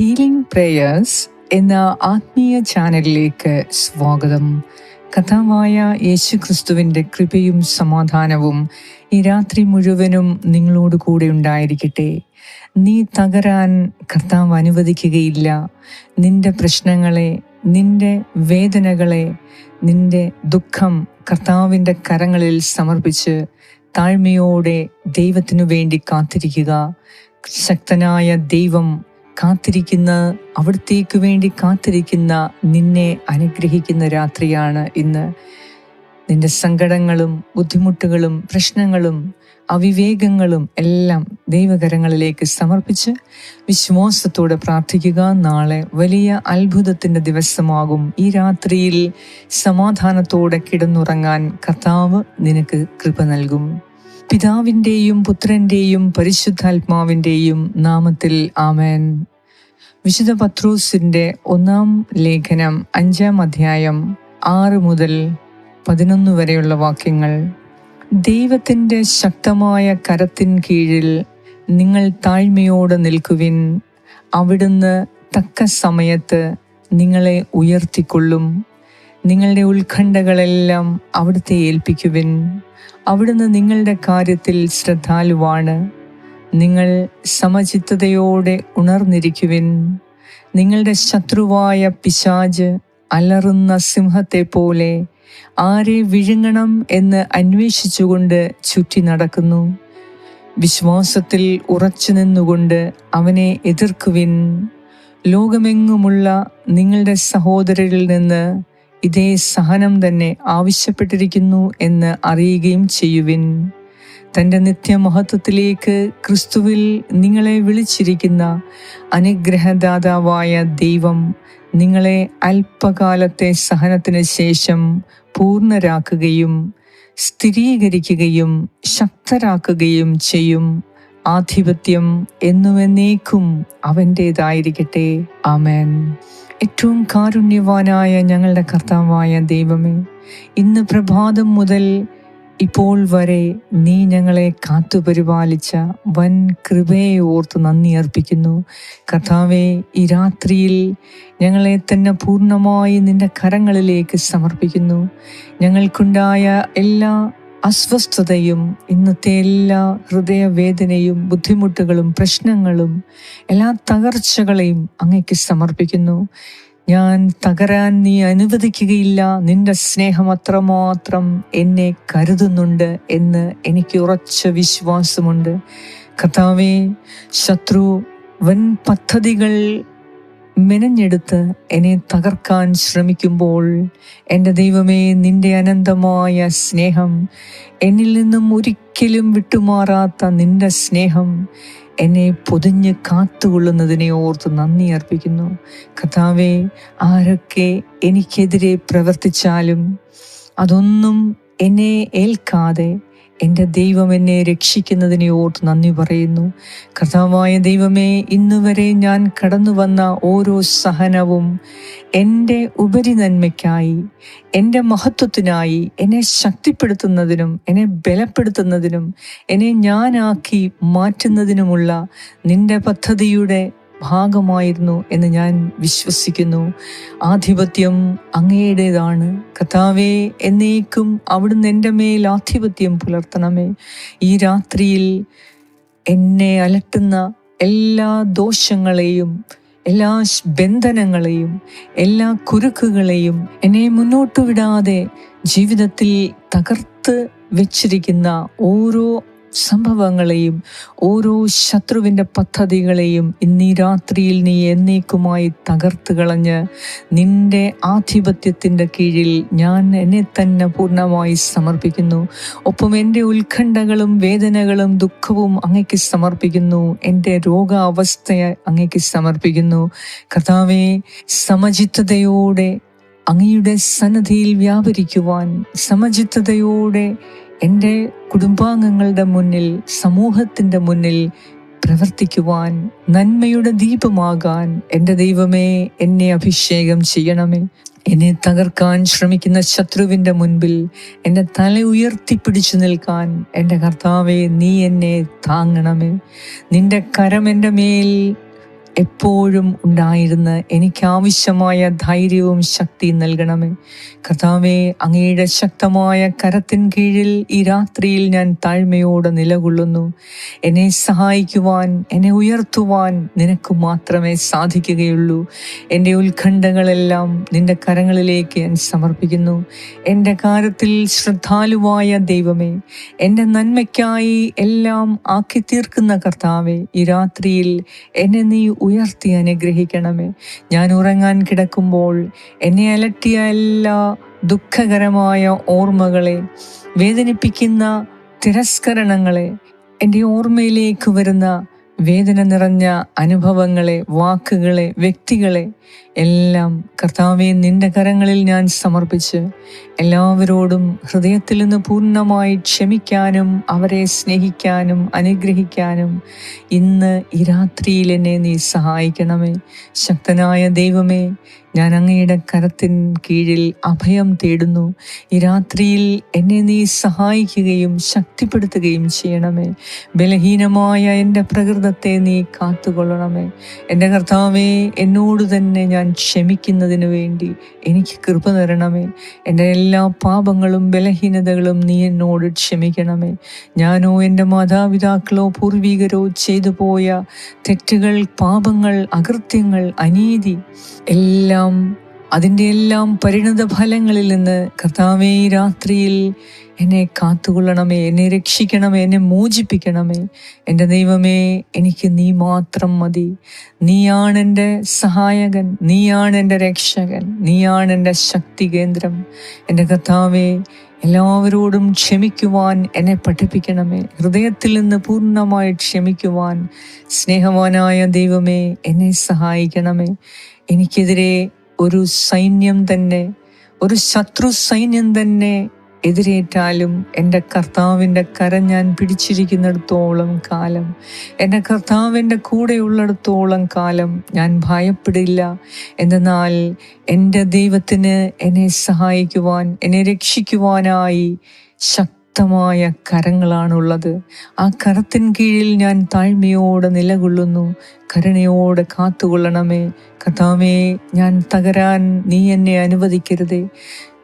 Healing prayers എന്ന ആത്മീയ ചാനലിലേക്ക് സ്വാഗതം. കഥാവായ യേശു ക്രിസ്തുവിന്റെ കൃപയും സമാധാനവും ഈ രാത്രി മുഴുവനും നിങ്ങളോട് കൂടെ ഉണ്ടായിരിക്കട്ടെ. നീ തകരാൻ കർത്താവ് അനുവദിക്കുകയില്ല. നിന്റെ പ്രശ്നങ്ങളെ നിന്റെ വേദനകളെ നിന്റെ ദുഃഖം കർത്താവിന്റെ കരങ്ങളിൽ സമർപ്പിച്ച് താഴ്മയോടെ ദൈവത്തിനു വേണ്ടി കാത്തിരിക്കുക. ശക്തനായ ദൈവം കാത്തിരിക്കുന്ന അവിടത്തേക്ക് വേണ്ടി കാത്തിരിക്കുന്ന നിന്നെ അനുഗ്രഹിക്കുന്ന രാത്രിയാണ് ഇന്ന്. നിന്റെ സങ്കടങ്ങളും ബുദ്ധിമുട്ടുകളും പ്രശ്നങ്ങളും അവിവേകങ്ങളും എല്ലാം ദൈവകരങ്ങളിലേക്ക് സമർപ്പിച്ച് വിശ്വാസത്തോടെ പ്രാർത്ഥിക്കുക. നാളെ വലിയ അത്ഭുതത്തിന്റെ ദിവസമാകും. ഈ രാത്രിയിൽ സമാധാനത്തോടെ കിടന്നുറങ്ങാൻ കർത്താവ് നിനക്ക് കൃപ നൽകും. പിതാവിന്റെയും പുത്രന്റെയും പരിശുദ്ധാത്മാവിന്റെയും നാമത്തിൽ ആമേൻ. വിശുദ്ധ പത്രോസിന്റെ ഒന്നാം ലേഖനം അഞ്ചാം അധ്യായം ആറ് മുതൽ പതിനൊന്ന് വരെയുള്ള വാക്യങ്ങൾ. ദൈവത്തിന്റെ ശക്തമായ കരത്തിൻ കീഴിൽ നിങ്ങൾ താഴ്മയോടെ നിൽക്കുവിൻ. അവിടുന്ന് തക്ക സമയത്ത് നിങ്ങളെ ഉയർത്തിക്കൊള്ളും. നിങ്ങളുടെ ഉത്കണ്ഠകളെല്ലാം അവിടുത്തെ ഏൽപ്പിക്കുവിൻ. അവിടുന്ന് നിങ്ങളുടെ കാര്യത്തിൽ ശ്രദ്ധാലുവാണ്. നിങ്ങൾ സമചിത്തതയോടെ ഉണർന്നിരിക്കുവിൻ. നിങ്ങളുടെ ശത്രുവായ പിശാജ് അലറുന്ന സിംഹത്തെ പോലെ ആരെ വിഴുങ്ങണം എന്ന് അന്വേഷിച്ചുകൊണ്ട് ചുറ്റി നടക്കുന്നു. വിശ്വാസത്തിൽ ഉറച്ചു നിന്നുകൊണ്ട് അവനെ എതിർക്കുവിൻ. ലോകമെങ്ങുമുള്ള നിങ്ങളുടെ സഹോദരരിൽ നിന്ന് ഇതേ സഹനം തന്നെ ആവശ്യപ്പെട്ടിരിക്കുന്നു എന്ന് അറിയുകയും ചെയ്യുവിൻ. തന്റെ നിത്യമഹത്വത്തിലേക്ക് ക്രിസ്തുവിൽ നിങ്ങളെ വിളിച്ചിരിക്കുന്ന അനുഗ്രഹദാതാവായ ദൈവം നിങ്ങളെ അല്പകാലത്തെ സഹനത്തിന് ശേഷം പൂർണരാക്കുകയും സ്ഥിരീകരിക്കുകയും ശക്തരാക്കുകയും ചെയ്യും. ആധിപത്യം എന്നുവെന്നേക്കും അവന്റേതായിരിക്കട്ടെ ആമേൻ. ഏറ്റവും കാരുണ്യവാനായ ഞങ്ങളുടെ കർത്താവായ ദൈവമേ ഇന്ന് പ്രഭാതം മുതൽ ഇപ്പോൾ വരെ നീ ഞങ്ങളെ കാത്തുപരിപാലിച്ച വൻ കൃപയെ ഓർത്ത് നന്ദി അർപ്പിക്കുന്നു. കഥാവെ ഈ രാത്രിയിൽ ഞങ്ങളെ തന്നെ പൂർണമായി നിന്റെ കരങ്ങളിലേക്ക് സമർപ്പിക്കുന്നു. ഞങ്ങൾക്കുണ്ടായ എല്ലാ അസ്വസ്ഥതയും ഇന്നത്തെ എല്ലാ ഹൃദയവേദനയും ബുദ്ധിമുട്ടുകളും പ്രശ്നങ്ങളും എല്ലാ തകർച്ചകളെയും അങ്ങേക്ക് സമർപ്പിക്കുന്നു. ഞാൻ തകരാൻ നീ അനുവദിക്കുകയില്ല. നിന്റെ സ്നേഹം അത്രമാത്രം എന്നെ കരുതുന്നുണ്ട് എന്ന് എനിക്ക് ഉറച്ച വിശ്വാസമുണ്ട്. കഥാവേ ശത്രു വൻ പദ്ധതികൾ മെനഞ്ഞെടുത്ത് എന്നെ തകർക്കാൻ ശ്രമിക്കുമ്പോൾ എന്റെ ദൈവമേ നിന്റെ അനന്തമായ സ്നേഹം എന്നിൽ നിന്നും ഒരിക്കലും വിട്ടുമാറാത്ത നിന്റെ സ്നേഹം എന്നെ പൊതിഞ്ഞ് കാത്തുകൊള്ളുന്നതിനെ ഓർത്ത് നന്ദി അർപ്പിക്കുന്നു. കഥാവെ ആരൊക്കെ എനിക്കെതിരെ പ്രവർത്തിച്ചാലും അതൊന്നും എന്നെ ഏൽക്കാതെ എന്റെ ദൈവം എന്നെ രക്ഷിക്കുന്നതിനെ ഓർത്ത് നന്ദി പറയുന്നു. കർത്താവായ ദൈവമേ ഇന്നുവരെ ഞാൻ കടന്നു വന്ന ഓരോ സഹനവും എന്റെ ഉപരി നന്മയ്ക്കായി എന്റെ മഹത്വത്തിനായി എന്നെ ശക്തിപ്പെടുത്തുന്നതിനും എന്നെ ബലപ്പെടുത്തുന്നതിനും എന്നെ ഞാനാക്കി മാറ്റുന്നതിനുമുള്ള നിന്റെ പദ്ധതിയുടെ ഭാഗമായിരുന്നു എന്ന് ഞാൻ വിശ്വസിക്കുന്നു. ആധിപത്യം അങ്ങയുടേതാണ്. കഥാവേ എന്നേക്കും അവിടുന്ന് എന്റെ മേൽ ആധിപത്യം പുലർത്തണമേ. ഈ രാത്രിയിൽ എന്നെ അലട്ടുന്ന എല്ലാ ദോഷങ്ങളെയും എല്ലാ ബന്ധനങ്ങളെയും എല്ലാ കുരുക്കുകളെയും എന്നെ മുന്നോട്ട് വിടാതെ ജീവിതത്തിൽ തകർത്ത് വെച്ചിരിക്കുന്ന ഓരോ സംഭവങ്ങളെയും ഓരോ ശത്രുവിന്റെ പദ്ധതികളെയും ഇന്നീ രാത്രിയിൽ നീ എന്നേക്കുമായി തകർത്ത് കളഞ്ഞ് നിന്റെ ആധിപത്യത്തിന്റെ കീഴിൽ ഞാൻ എന്നെ തന്നെ പൂർണമായി സമർപ്പിക്കുന്നു. ഒപ്പം എന്റെ ഉത്കണ്ഠകളും വേദനകളും ദുഃഖവും അങ്ങയ്ക്ക് സമർപ്പിക്കുന്നു. എന്റെ രോഗാവസ്ഥയെ അങ്ങയ്ക്ക് സമർപ്പിക്കുന്നു. കർത്താവെ സമചിത്തതയോടെ അങ്ങയുടെ സന്നദ്ധിയിൽ വ്യാപരിക്കുവാൻ സമചിത്തതയോടെ എന്റെ കുടുംബാംഗങ്ങളുടെ മുന്നിൽ സമൂഹത്തിന്റെ മുന്നിൽ പ്രവർത്തിക്കുവാൻ നന്മയുടെ ദീപമാകാൻ എന്റെ ദൈവമേ എന്നെ അഭിഷേകം ചെയ്യണമേ. എന്നെ തകർക്കാൻ ശ്രമിക്കുന്ന ശത്രുവിന്റെ മുൻപിൽ എന്റെ തല ഉയർത്തിപ്പിടിച്ചു നിൽക്കാൻ എന്റെ കർത്താവെ നീ എന്നെ താങ്ങണമേ. നിന്റെ കരം എന്റെ മേൽ എപ്പോഴും ഉണ്ടായിരുന്ന് എനിക്കാവശ്യമായ ധൈര്യവും ശക്തിയും നൽകണമേ. കർത്താവെ അങ്ങയുടെ ശക്തമായ കരത്തിൻ കീഴിൽ ഈ രാത്രിയിൽ ഞാൻ താഴ്മയോടെ നിലകൊള്ളുന്നു. എന്നെ സഹായിക്കുവാൻ എന്നെ ഉയർത്തുവാൻ നിനക്ക് മാത്രമേ സാധിക്കുകയുള്ളൂ. എന്റെ ഉത്കണ്ഠകളെല്ലാം നിന്റെ കരങ്ങളിലേക്ക് ഞാൻ സമർപ്പിക്കുന്നു. എന്റെ കാര്യത്തിൽ ശ്രദ്ധാലുവായ ദൈവമേ എന്റെ നന്മയ്ക്കായി എല്ലാം ആക്കി തീർക്കുന്ന കർത്താവെ ഈ രാത്രിയിൽ എന്നെ നീ ഉയർത്തി അനുഗ്രഹിക്കണമേ. ഞാൻ ഉറങ്ങാൻ കിടക്കുമ്പോൾ എന്നെ അലട്ടിയ എല്ലാ ദുഃഖകരമായ ഓർമ്മകളെ വേദനിപ്പിക്കുന്ന തിരസ്കരണങ്ങളെ എന്റെ ഓർമ്മയിലേക്ക് വരുന്ന വേദന നിറഞ്ഞ അനുഭവങ്ങളെ വാക്കുകളെ വ്യക്തികളെ എല്ലാം കർത്താവെ നിന്റെ കരങ്ങളിൽ ഞാൻ സമർപ്പിച്ച് എല്ലാവരോടും ഹൃദയത്തിൽ നിന്ന് പൂർണമായി ക്ഷമിക്കാനും അവരെ സ്നേഹിക്കാനും അനുഗ്രഹിക്കാനും ഇന്ന് ഈ രാത്രിയിൽ എന്നെ നീ സഹായിക്കണമേ. ശക്തനായ ദൈവമേ ഞാൻ അങ്ങയുടെ കരത്തിൻ കീഴിൽ അഭയം തേടുന്നു. ഈ രാത്രിയിൽ എന്നെ നീ സഹായിക്കുകയും ശക്തിപ്പെടുത്തുകയും ചെയ്യണമേ. ബലഹീനമായ എന്റെ പ്രകൃതത്തെ നീ കാത്തുകൊള്ളണമേ. എന്റെ കർത്താവേ എന്നോട് തന്നെ ഞാൻ ക്ഷമിക്കുന്നതിന് വേണ്ടി എനിക്ക് കൃപ തരണമേ. എന്റെ എല്ലാ പാപങ്ങളും ബലഹീനതകളും നീ എന്നോട് ക്ഷമിക്കണമേ. ഞാനോ എന്റെ മാതാപിതാക്കളോ പൂർവീകരോ ചെയ്തു പോയ തെറ്റുകൾ പാപങ്ങൾ അകൃത്യങ്ങൾ അനീതി എല്ലാം അതിന്റെ എല്ലാം പരിണത ഫലങ്ങളിൽ നിന്ന് കർത്താവേ രാത്രിയിൽ എന്നെ കാത്തുകൊള്ളണമേ എന്നെ രക്ഷിക്കണമേ എന്നെ മോചിപ്പിക്കണമേ. എന്റെ ദൈവമേ എനിക്ക് നീ മാത്രം മതി. നീയാണ് എന്റെ സഹായകൻ നീയാണ് എന്റെ രക്ഷകൻ നീയാണ് എന്റെ ശക്തി കേന്ദ്രം. എന്റെ കർത്താവേ എല്ലാവരോടും ക്ഷമിക്കുവാൻ എന്നെ പഠിപ്പിക്കണമേ. ഹൃദയത്തിൽ നിന്ന് പൂർണമായി ക്ഷമിക്കുവാൻ സ്നേഹവാനായ ദൈവമേ എന്നെ സഹായിക്കണമേ. എനിക്കെതിരെ ഒരു സൈന്യം തന്നെ ഒരു ശത്രു സൈന്യം തന്നെ എതിരേറ്റാലും എന്റെ കർത്താവിന്റെ കരം ഞാൻ പിടിച്ചിരിക്കുന്നിടത്തോളം കാലം എന്റെ കർത്താവിന്റെ കൂടെയുള്ളിടത്തോളം കാലം ഞാൻ ഭയപ്പെടില്ല. എന്തെന്നാൽ എന്റെ ദൈവത്തിന് എന്നെ സഹായിക്കുവാൻ എന്നെ രക്ഷിക്കുവാനായി ശക്തമായ കരങ്ങളാണുള്ളത്. ആ കരത്തിൻ കീഴിൽ ഞാൻ താഴ്മയോടെ നിലകൊള്ളുന്നു. കരുണയോടെ കാത്തുകൊള്ളണമേ. കഥാമേ ഞാൻ തകരാൻ നീ എന്നെ അനുവദിക്കരുതേ.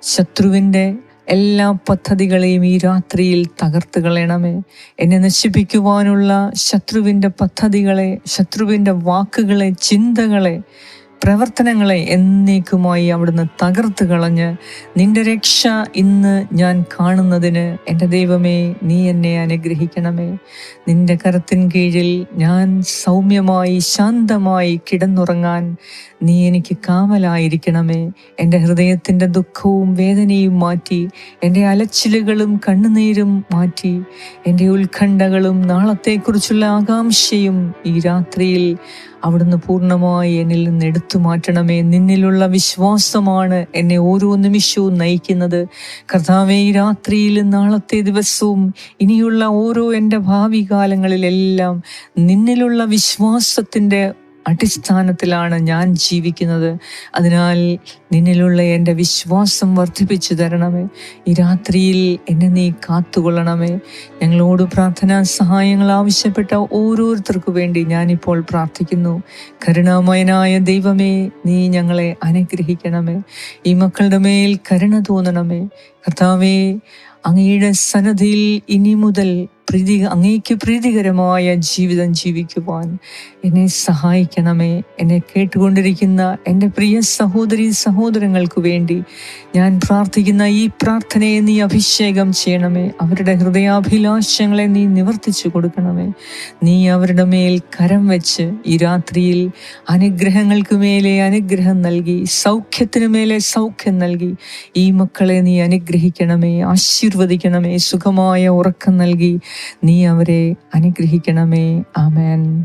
ശത്രുവിന്റെ എല്ലാ പദ്ധതികളെയും ഈ രാത്രിയിൽ തകർത്ത് കളയണമേ. എന്നെ നശിപ്പിക്കുവാനുള്ള ശത്രുവിന്റെ പദ്ധതികളെ ശത്രുവിന്റെ വാക്കുകളെ ചിന്തകളെ പ്രവർത്തനങ്ങളെ എന്നേക്കുമായി അവിടുന്ന് തകർത്ത് കളഞ്ഞ് നിന്റെ രക്ഷ ഇന്ന് ഞാൻ കാണുന്നതിന് എന്റെ ദൈവമേ നീ എന്നെ അനുഗ്രഹിക്കണമേ. നിന്റെ കരത്തിൻ കീഴിൽ ഞാൻ സൗമ്യമായി ശാന്തമായി കിടന്നുറങ്ങാൻ നീ എനിക്ക് കാവലായിരിക്കണമേ. എന്റെ ഹൃദയത്തിന്റെ ദുഃഖവും വേദനയും മാറ്റി എന്റെ അലച്ചിലുകളും കണ്ണുനീരും മാറ്റി എന്റെ ഉത്കണ്ഠകളും നാളത്തെക്കുറിച്ചുള്ള ആകാംക്ഷയും ഈ രാത്രിയിൽ അവിടുന്ന് പൂർണമായി എന്നിൽ നിന്ന് എടുത്തു മാറ്റണമേ. നിന്നിലുള്ള വിശ്വാസമാണ് എന്നെ ഓരോ നിമിഷവും നയിക്കുന്നത്. കർത്താവെ രാത്രിയിൽ നാളത്തെ ദിവസവും ഇനിയുള്ള ഓരോ എന്റെ ഭാവി കാലങ്ങളിലെല്ലാം നിന്നിലുള്ള വിശ്വാസത്തിന്റെ അടിസ്ഥാനത്തിലാണ് ഞാൻ ജീവിക്കുന്നത്. അതിനാൽ നിന്നിലുള്ള എന്റെ വിശ്വാസം വർദ്ധിപ്പിച്ചു തരണമേ. ഈ രാത്രിയിൽ എന്നെ നീ കാത്തുകൊള്ളണമേ. ഞങ്ങളോട് പ്രാർത്ഥനാ സഹായങ്ങൾ ആവശ്യപ്പെട്ട ഓരോരുത്തർക്കു വേണ്ടി ഞാനിപ്പോൾ പ്രാർത്ഥിക്കുന്നു. കരുണാമയനായ ദൈവമേ നീ ഞങ്ങളെ അനുഗ്രഹിക്കണമേ. ഈ മക്കളുടെ മേൽ കരുണ തോന്നണമേ. കർത്താവേ അങ്ങയുടെ സന്നദ്ധിയിൽ ഇനി മുതൽ പ്രീതി അങ്ങേക്ക് പ്രീതികരമായ ജീവിതം ജീവിക്കുവാൻ എന്നെ സഹായിക്കണമേ. എന്നെ കേട്ടുകൊണ്ടിരിക്കുന്ന എന്റെ പ്രിയ സഹോദരി സഹോദരങ്ങൾക്ക് വേണ്ടി ഞാൻ പ്രാർത്ഥിക്കുന്ന ഈ പ്രാർത്ഥനയെ നീ അഭിഷേകം ചെയ്യണമേ. അവരുടെ ഹൃദയാഭിലാഷങ്ങളെ നീ നിവർത്തിച്ചു കൊടുക്കണമേ. നീ അവരുടെ മേൽ കരം വെച്ച് ഈ രാത്രിയിൽ അനുഗ്രഹങ്ങൾക്ക് മേലെ അനുഗ്രഹം നൽകി സൗഖ്യത്തിന് മേലെ സൗഖ്യം നൽകി ഈ മക്കളെ നീ അനുഗ്രഹിക്കണമേ ആശീർവദിക്കണമേ സുഖമായ ഉറക്കം നൽകി. നീ അവരെ അനുഗ്രഹിക്കണമേ. ആമേൻ.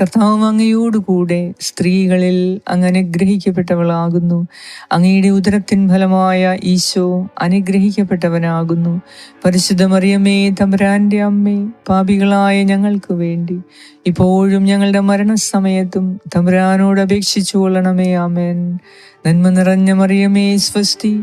കർത്താവ് അങ്ങയോടുകൂടെ സ്ത്രീകളിൽ അങ്ങ് അനുഗ്രഹിക്കപ്പെട്ടവളാകുന്നു അങ്ങയുടെ ഉദരത്തിൻ ഫലമായ ഈശോ അനുഗ്രഹിക്കപ്പെട്ടവനാകുന്നു. പരിശുദ്ധ തമരാന്റെ അമ്മേ പാപികളായ ഞങ്ങൾക്ക് വേണ്ടി. ഇപ്പോഴും ഞങ്ങളുടെ മരണസമയത്തും തമ്പുരാനോട് അപേക്ഷിച്ചു കൊള്ളണമേ ആമേൻ. നന്മ നിറഞ്ഞ മറിയമേ സ്വസ്തി.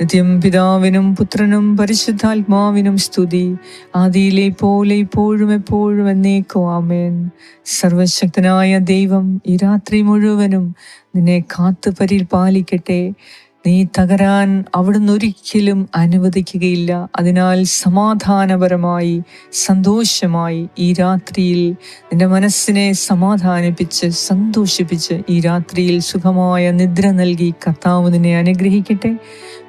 നിത്യം പിതാവിനും പുത്രനും പരിശുദ്ധാത്മാവിനും സ്തുതി. ആദിയിലെ പോലെ ഇപ്പോഴും എപ്പോഴും എന്നേക്കും ആമേൻ. സർവശക്തനായ ദൈവം ഈ രാത്രി മുഴുവനും നിന്നെ കാത്തു പരിപാലിക്കട്ടെ നീ തകരാൻ അവിടുന്ന് ഒരിക്കലും അനുവദിക്കുകയില്ല. അതിനാൽ സമാധാനപരമായി സന്തോഷമായി ഈ രാത്രിയിൽ നിന്റെ മനസ്സിനെ സമാധാനിപ്പിച്ച് സന്തോഷിപ്പിച്ച് ഈ രാത്രിയിൽ സുഖമായ നിദ്ര നൽകി കർത്താവ് നിന്നെ അനുഗ്രഹിക്കട്ടെ.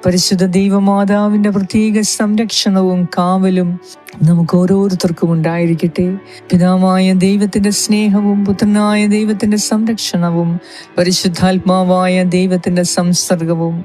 പരിശുദ്ധ ദൈവമാതാവിന്റെ പ്രത്യേക സംരക്ഷണവും കാവലും നമുക്ക് ഓരോരുത്തർക്കും ഉണ്ടായിരിക്കട്ടെ. പിതാവായ ദൈവത്തിന്റെ സ്നേഹവും പുത്രനായ ദൈവത്തിന്റെ സംരക്ഷണവും പരിശുദ്ധാത്മാവായ ദൈവത്തിന്റെ സംസർഗവും